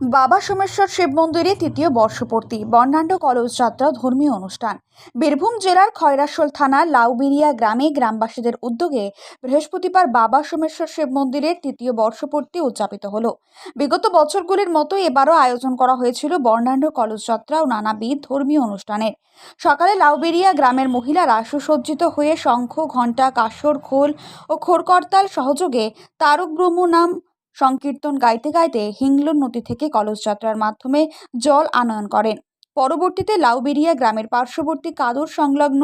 বাবা সোমেশ্বর শিব মন্দিরে তৃতীয় বর্ষপূর্তি, বর্ণাঢ্য কলস যাত্রা, ধর্মীয় অনুষ্ঠান। বীরভূম জেলার খয়রাশোল থানার লাউবিরিয়া গ্রামে গ্রামবাসীদের উদ্যোগে বৃহস্পতিবার বাবা সোমেশ্বর শিব মন্দিরের তৃতীয় বর্ষপূর্তি উদযাপিত হলো। বিগত বছরগুলির মতো এবারও আয়োজন করা হয়েছিল বর্ণাঢ্য কলস যাত্রা ও নানাবিধ ধর্মীয় অনুষ্ঠানের। সকালে লাউবেরিয়া গ্রামের মহিলারা সুসজ্জিত হয়ে শঙ্খ, ঘণ্টা, কাসর, খোল ও খোরকর্তাল সহযোগে তারক ব্রহ্ম নাম সংকীর্তন গাইতে গাইতে হিংলোর নদী থেকে কলস যাত্রার মাধ্যমে জল আনয়ন করেন। পরবর্তীতে লাউবেরিয়া গ্রামের পার্শ্ববর্তী কাদর সংলগ্ন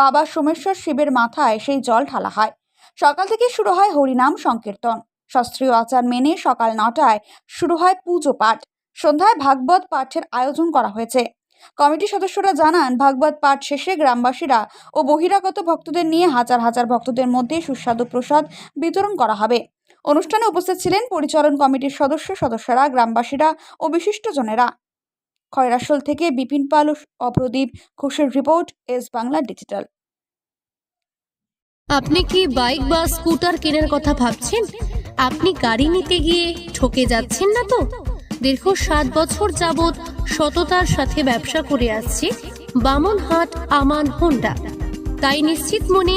বাবা সোমেশ্বর শিবের মাথায় সেই জল ঢালা হয়। সকাল থেকে শুরু হয় হরিনাম সংকীর্তন। শাস্ত্রীয় আচার মেনে সকাল নটায় শুরু হয় পুজো পাঠ। সন্ধ্যায় ভাগবত পাঠের আয়োজন করা হয়েছে। কমিটির সদস্যরা জানান, ভাগবত পাঠ শেষে গ্রামবাসীরা ও বহিরাগত ভক্তদের নিয়ে হাজার হাজার ভক্তদের মধ্যে সুস্বাদু প্রসাদ বিতরণ করা হবে। অনুষ্ঠানে উপস্থিত ছিলেন পরিচালন কমিটির সদস্য সদস্যরা, গ্রামবাসীরা ও বিশিষ্টজনেরা খয়রাশোল থেকে বিপিন পাল অপ্রদীপ ঘোষের রিপোর্ট, এস বাংলা ডিজিটাল। আপনি কি বাইক বা স্কুটার কেনার কথা ভাবছেন? আপনি গাড়ি নিতে গিয়ে ঠকে যাচ্ছেন না তো? দীর্ঘ সাত বছর যাবৎ সততার সাথে ব্যবসা করে আসছে বামনহাট আমান হোন্ডা। তাই নিশ্চিত মনে